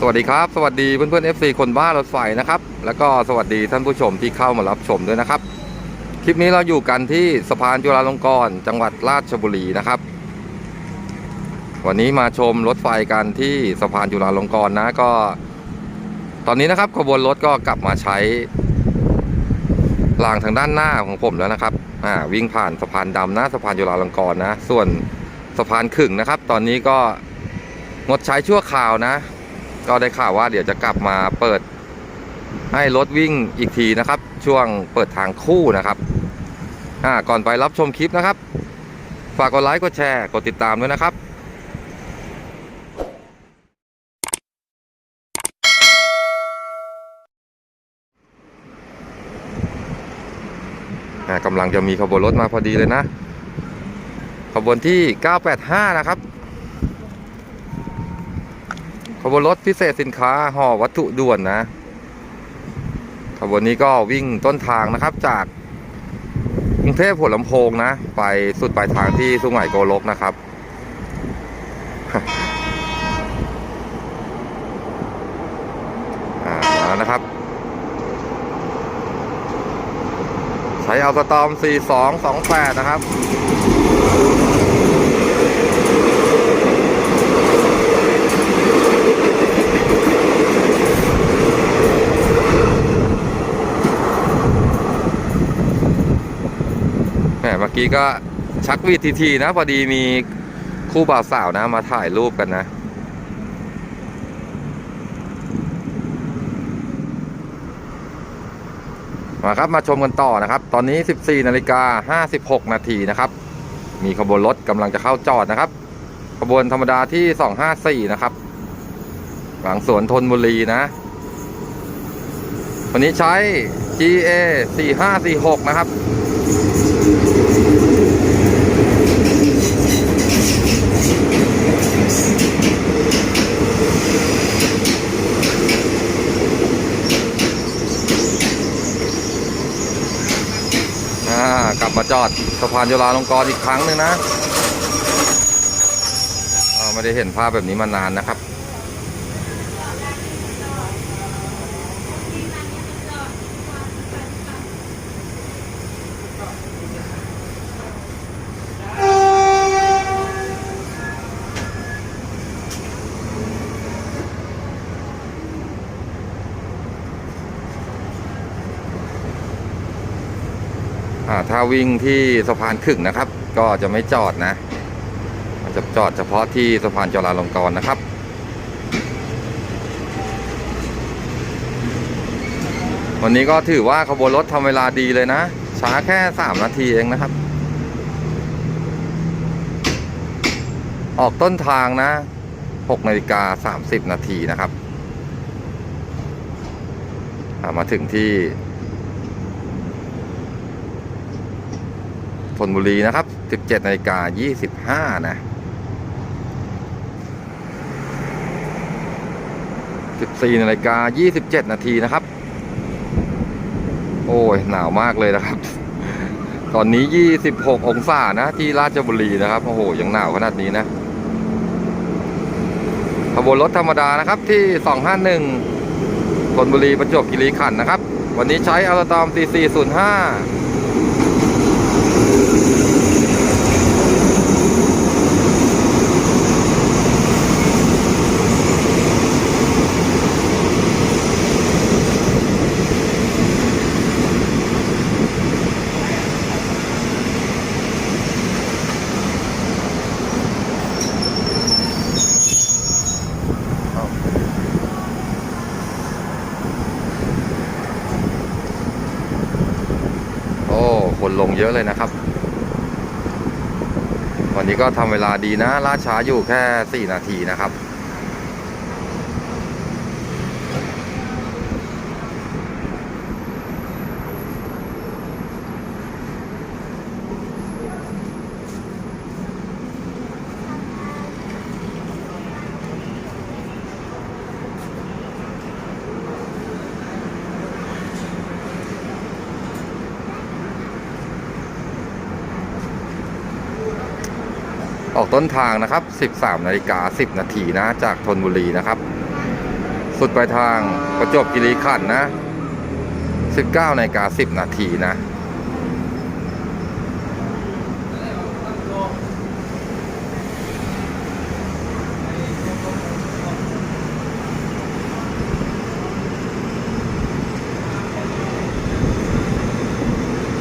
สวัสดีครับ สวัสดีเพื่อนๆ FC คนบ้ารถไฟนะครับ แล้วก็สวัสดีท่านผู้ชมที่เข้ามารับชมด้วยนะครับ คลิปนี้เราอยู่กันที่สะพานจุฬาลงกรณ์จังหวัดราชบุรีนะครับ วันนี้มาชมรถไฟกันที่สะพานจุฬาลงกรณ์นะก็ ตอนนี้นะครับขบวนรถก็กลับมาใช้รางทางด้านหน้าของผมแล้วนะครับอ่าวิ่งผ่านสะพานดำนะสะพานจุฬาลงกรณ์นะ ส่วนสะพานขึงนะครับ ตอนนี้ก็งดใช้ชั่วคราวนะ ก็ได้ข่าวว่าเดี๋ยวจะกลับมาเปิดให้รถวิ่งอีกทีนะครับ ช่วงเปิดทางคู่นะครับอ่าก่อนไปรับชมคลิปนะครับ ฝากกดไลค์กดแชร์กดติดตามด้วยนะครับกำลังจะมีขบวนรถมาพอดีเลยนะ ขบวนที่ 985 นะครับ ขบวนรถพิเศษสินค้าห่อวัตถุด่วนนะขบวนนี้ก็วิ่งต้นทางนะครับจากกรุงเทพหัวลำโพงนะ ไปสุดปลายทางที่สุไหงโกลกนะครับ อ่าแล้วนะครับ ใช้เอาสตอม 4228 นะครับ แหมเมื่อ กี้ก็ชักวีทีทีนะ พอดีมีคู่บ่าวสาวนะ มาถ่ายรูปกันนะ มาครับมาชมกันต่อนะครับ ตอนนี้ 14นาฬิกา56 นาทีนะครับ มีขบวนรถกำลังจะเข้าจอดนะครับ ขบวนธรรมดาที่ 254 นะครับหลังสวนทนบุรีนะวันนี้ใช้ GA 4546 นะครับ กลับมาจอดสะพานจุฬาลงกรณ์อีกครั้งหนึ่งนะไม่ได้เห็นภาพแบบนี้มานานนะครับ ถ้าวิ่งที่สะพานขึ่งนะครับ ก็จะไม่จอดนะ จะจอดเฉพาะที่สะพานจุฬาลงกรณ์นะครับวันนี้ก็ถือว่าขบวนรถทำเวลาดีเลยนะ ช้าแค่ 3 นาทีเองนะครับ ออกต้นทางนะ6นาฬิกา 30 นาทีนะครับ มาถึงที่ ธนบุรีนะครับ 17นาฬิกา25 นะ 14นาฬิกา27 นาทีนะครับ โอ้ย หนาวมากเลยนะครับ ตอนนี้ 26 องศานะ ที่ราชบุรีนะครับ โอ้โห ยังหนาวขนาดนี้นะ ขบวนรถธรรมดานะครับที่ 251ธนบุรีประจวบคีรีขันธ์นะครับ วันนี้ใช้อัลตอม 4405 คนลงเยอะเลยนะครับ นนี้ก็ทำเวลาดีนะล่าช้าอยู่แค่ 4 นาทีนะครับ ออกต้นทางนะครับ 13นาฬิกา10 นาทีนะ จากธนบุรีนะครับ สุดปลายทางประจวบคีรีขันธ์นะ 19นาฬิกา10 นาทีนะ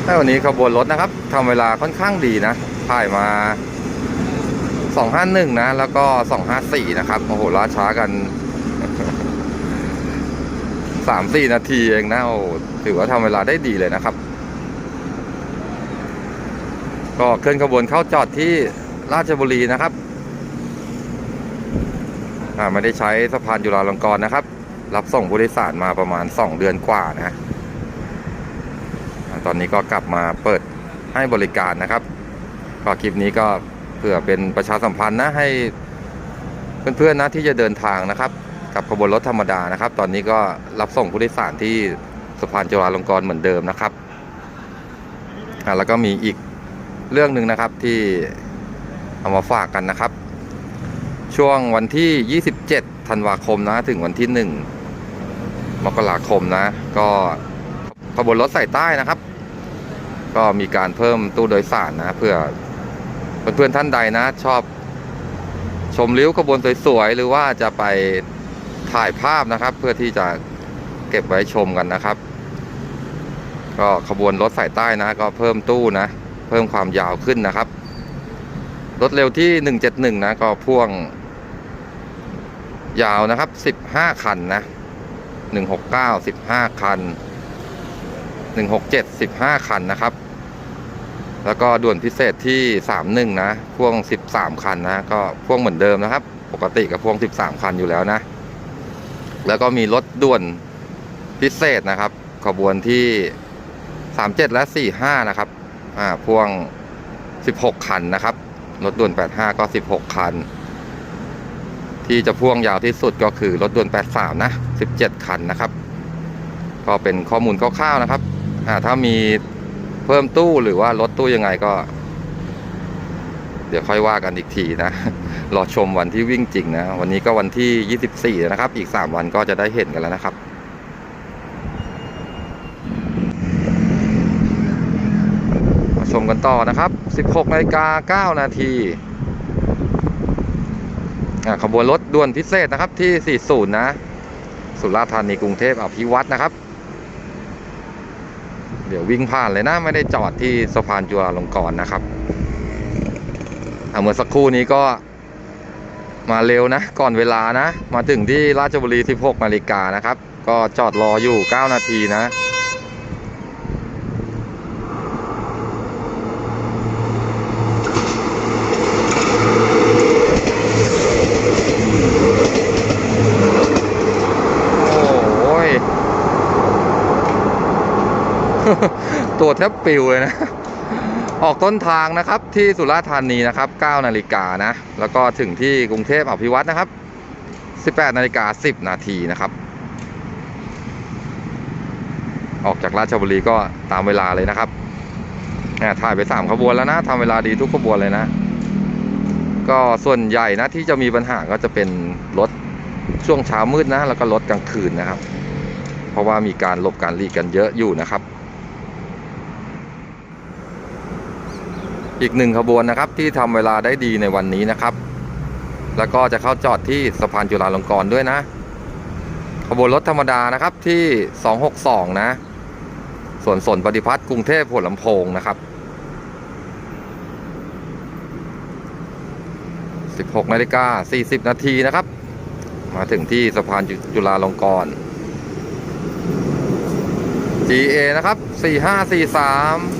ถ้วันนี้ขบวนรถนะครับทำเวลาค่อนข้างดีนะถ่ายมา 251 นะ แล้วก็ 254 นะครับ โอ้โหล้าช้ากัน 3-4 นาทีเองนะ โอ้ถือว่าทำเวลาได้ดีเลยนะครับ ก็เคลื่อนขบวนเข้าจอดที่ราชบุรีนะครับไม่ได้ใช้สะพานจุฬาลงกรณ์นะครับ รับส่งผู้โดยสารมาประมาณ 2 เดือนกว่านะตอนนี้ก็กลับมาเปิดให้บริการนะครับ ก็คลิปนี้ก็ พื่อเป็นประชาสัมพันธ์นะให้เพื่อนๆนะที่จะเดินทางนะครับ กับขบวนรถธรรมดานะครับ ตอนนี้ก็รับส่งผู้โดยสารที่สะพานจุฬาลงกรณ์เหมือนเดิมนะครับอ่าแล้วก็มีอีกเรื่องหนึ่งนะครับที่เอามาฝากกันนะครับ ช่วงวันที่ 27 ธันวาคมนะถึงวันที่ 1 มกราคมนะ ก็ขบวนรถใส่ใต้นะครับ ก็มีการเพิ่มตู้โดยสารนะเพื่อ เพื่อนๆท่านใดนะ ชอบชมริ้วขบวนสวยๆ หรือว่าจะไปถ่ายภาพนะครับ เพื่อที่จะเก็บไว้ชมกันนะครับ ก็ขบวนรถสายใต้นะ ก็เพิ่มตู้นะ เพิ่มความยาวขึ้นนะครับ รถเร็วที่ 171 นะ ก็พ่วง ยาวนะครับ 15 คันนะ 169 15 คัน 167 15 คันนะครับ แล้วก็ด่วนพิเศษที่ 31 นะ พ่วง 13 คันนะ ก็พ่วงเหมือนเดิมนะครับ ปกติกับพ่วง 13 คันอยู่แล้วนะ แล้วก็มีรถด่วนพิเศษนะครับ ขบวนที่ 37 และ 45 นะครับ อ่า พ่วง 16 คันนะครับ รถด่วน 85 ก็ 16 คัน ที่จะพ่วงยาวที่สุดก็คือรถด่วน 83 นะ 17 คันนะครับ ก็เป็นข้อมูลคร่าวๆนะครับ อ่า ถ้ามี เพิ่มตู้หรือว่าลดตู้ยังไงก็ เดี๋ยวค่อยว่ากันอีกทีนะ รอชมวันที่วิ่งจริงนะ วันนี้ก็วันที่ 24 นะครับ อีก 3 วันก็จะได้เห็นกันแล้วนะครับมาชมกันต่อนะครับ 16นาฬิกา9นาทีขบวนรถด่วนพิเศษนะครับที่ 40 นะ สุราษฎร์ธานีกรุงเทพอภิวัตนะครับ เดี๋ยววิ่งผ่านเลยนะ ไม่ได้จอดที่สะพานจุฬาลงกรณ์นะครับอ่เมื่อสักครู่นี้ก็มาเร็วนะ ก่อนเวลานะ มาถึงที่ราชบุรี 16นาฬิกานะครับ ก็จอดรออยู่ 9 นาทีนะ โอ้ย ตัวแทบปิวเลยนะ ออกต้นทางนะครับที่สุราษฎร์ธานีนะครับ9นาฬิกานะ แล้วก็ถึงที่กรุงเทพอภิวัตนะครับ 18นาฬิกา10นาทีนะครับ ออกจากราชบุรีก็ตามเวลาเลยนะครับอ่าถ่ายไป 3 ขบวนแล้วนะทำเวลาดีทุกขบวนเลยนะ ก็ส่วนใหญ่นะที่จะมีปัญหาก็จะเป็นรถช่วงเช้ามืดนะ แล้วก็รถกลางคืนนะครับ เพราะว่ามีการหลบการหลีกกันเยอะอยู่นะครับ อีกหนึ่งขบวนนะครับที่ทำเวลาได้ดีในวันนี้นะครับ แล้วก็จะเข้าจอดที่สะพานจุฬาลงกรณ์ด้วยนะ ขบวนรถธรรมดานะครับที่ 262 นะส่วนสนปฏิพัฒน์กรุงเทพหัวลำโพงนะครับ16นาฬิกา40 นาทีนะครับ มาถึงที่สะพานจุจุฬาลงกรณ์ GA นะครับ 4543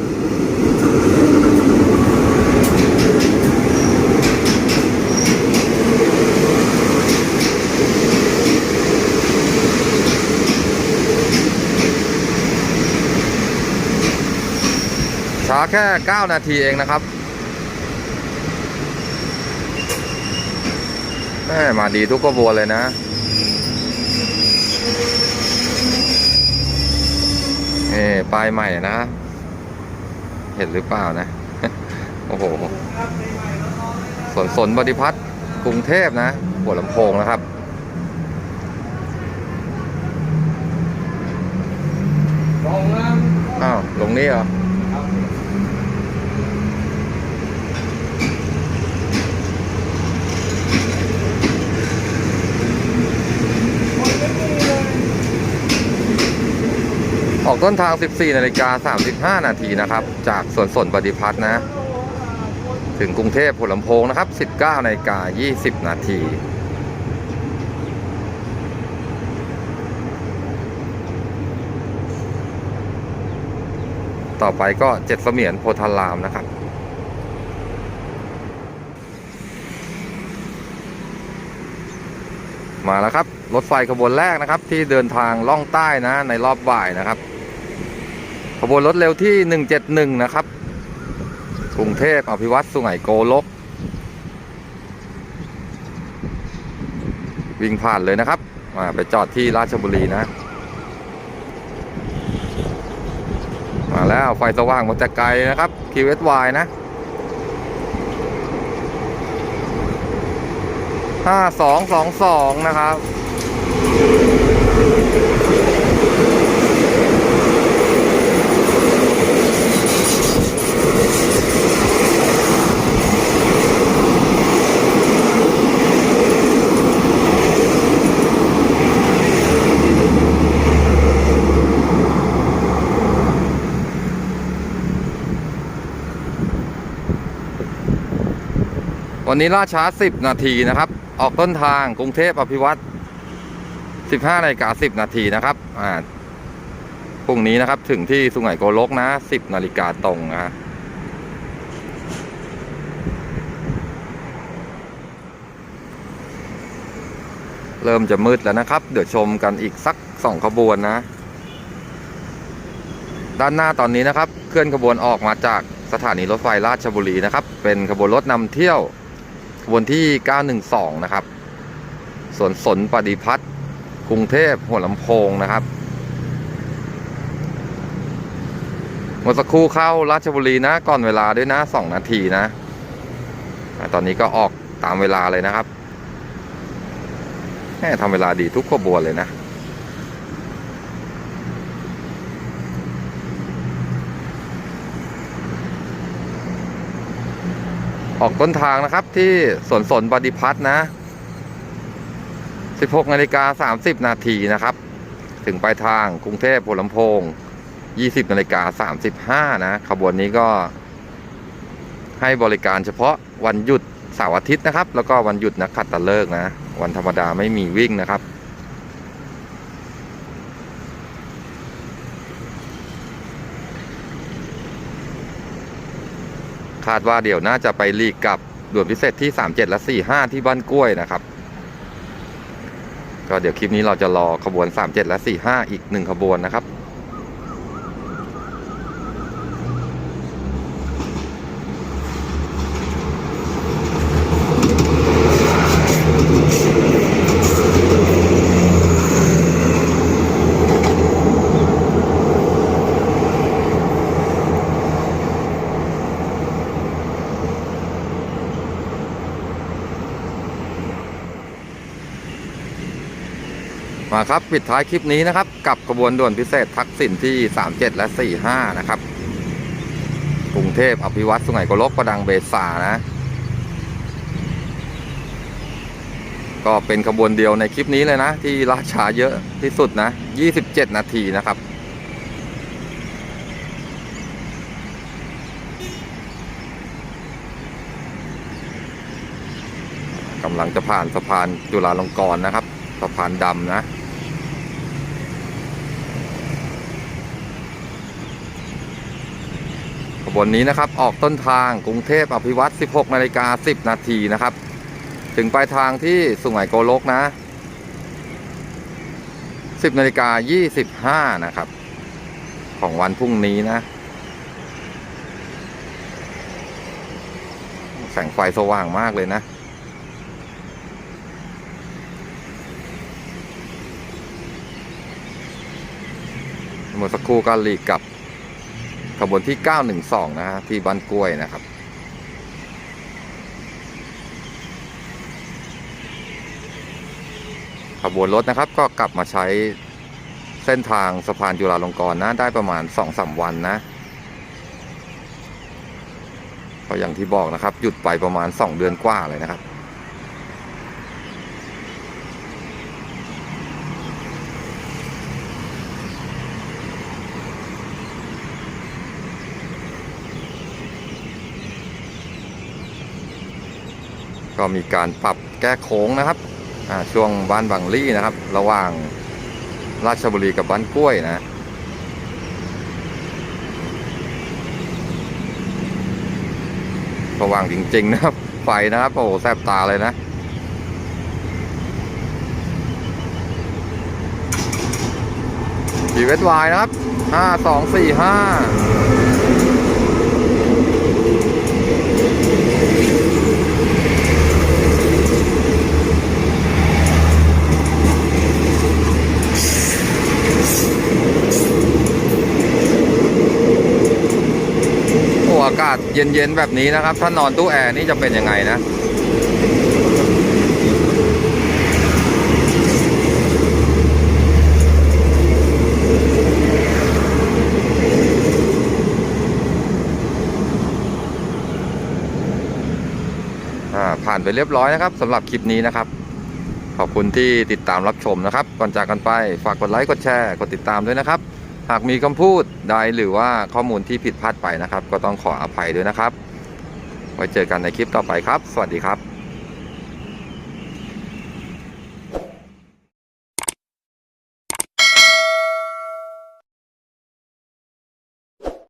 แค่ 9 นาทีเองนะครับแม่มาดีทุกกระบวนเลยนะ เอ่ปลายใหม่นะ เห็นหรือเปล่านะ โอ้โหสวนสนบดิพัฒน์กรุงเทพนะหัวลำโพงนะครับอ้าวลงนี้เหรอ ออกต้นทาง 14 นาฬิกา 35 นาทีนะครับ จากสวนสนปฏิพัฒน์นะ ถึงกรุงเทพหัวลำโพงนะครับ 19 นาฬิกา 20 นาทีต่อไปก็เจ็ดเสมียนโพธารามนะครับ มาแล้วครับ รถไฟขบวนแรกนะครับ ที่เดินทางล่องใต้นะในรอบบ่ายนะครับ บวนรถเร็วที่ 171 นะครับ กรุงเทพอภิวัตสุไหงโกลก วิ่งผ่านเลยนะครับมาไปจอดที่ราชบุรีนะ มาแล้วไฟสว่างมาแต่ไกลนะครับ QSY นะห้าสองสองสองนะครับ วันนี้ล่าช้า 10 นาทีนะครับ ออกต้นทางกรุงเทพอภิวัตร15นาฬิกา10 นาทีนะครับอ่าพรุ่งนี้นะครับถึงที่สุไหงโกลกนะ 10 นาฬิกาตรงนะฮะเริ่มจะมืดแล้วนะครับ เดี๋ยวชมกันอีกสักสองขบวนนะ ด้านหน้าตอนนี้นะครับ เคลื่อนขบวนออกมาจากสถานีรถไฟราชบุรีนะครับ เป็นขบวนรถนำเที่ยว วนที่ 912 นะครับ สวนสนปฏิพัฒน์กรุงเทพหัวลำโพงนะครับเมื่อสักครู่เข้าราชบุรีนะ ก่อนเวลาด้วยนะ 2 นาทีนะ ตอนนี้ก็ออกตามเวลาเลยนะครับแหมทำเวลาดีทุกขบวนเลยนะ ออกต้นทางนะครับที่สวนสนปฏิพัฒน์นะ 16นาฬิกา30 นาทีนะครับ ถึงปลายทางกรุงเทพหัวลำโพง 20นาฬิกา35 นะ ขบวนนี้ก็ ให้บริการเฉพาะวันหยุดเสาร์อาทิตย์นะครับ แล้วก็วันหยุดนักขัตฤกษ์นะ วันธรรมดาไม่มีวิ่งนะครับ คาดว่าเดี๋ยวน่าจะไปลีกกับด่วนพิเศษที่ 37 และ 45 ที่บ้านกล้วยนะครับ ก็เดี๋ยวคลิปนี้เราจะรอขบวน 37 และ 45 อีกหนึ่งขบวนนะครับ มาครับปิดท้ายคลิปนี้นะครับ กับขบวนด่วนพิเศษทักษิณที่ 37 และ 45 นะครับ กรุงเทพอภิวัตสุไหงโกลกประดังเบซานะ ก็เป็นขบวนเดียวในคลิปนี้เลยนะ ที่ราชาเยอะที่สุดนะ 27 นาทีนะครับกำลังจะผ่านสะพานจุฬาลงกรณ์นะครับ สะพานดำนะ ขบ วันนี้นะครับออกต้นทางกรุงเทพอภิวัตร16นาฬิกา10 นาทีนะครับ ถึงปลายทางที่สุไหงโกลกนะ 10นาฬิกา25 นะครับ ของวันพรุ่งนี้นะ แสงไฟสว่างมากเลยนะเมื่อสักครู่ก็หลีกกับ ขบวนที่ 912 นะฮะที่บ้านกล้วยนะครับ ขบวนรถนะครับก็กลับมาใช้เส้นทางสะพานจุฬาลงกรณ์นะ ได้ประมาณสองสามวันนะก็อย่างที่บอกนะครับ หยุดไปประมาณสองเดือนกว่าเลยนะครับ ก็มีการปรับแก้โค้งนะครับช่วงบ้านบางลี่นะครับ ระหว่างราชบุรีกับบ้านกล้วยนะสว่างจริง ๆ นะครับ ไฟนะครับ โอ้โหแสบตาเลยนะดีเวสวายนะครับ ห้าสองสี่ห้า อากาศเย็นๆแบบนี้นะครับ ถ้านอนตู้แอร์นี่จะเป็นยังไงนะอ่าผ่านไปเรียบร้อยนะครับสำหรับคลิปนี้นะครับ ขอบคุณที่ติดตามรับชมนะครับ ก่อนจากกันไปฝากกดไลค์กดแชร์กดติดตามด้วยนะครับ หากมีคำพูดใดหรือว่าข้อมูลที่ผิดพลาดไปนะครับ ก็ต้องขออภัยด้วยนะครับ ไว้เจอกันในคลิปต่อไปครับ สวัสดีครับ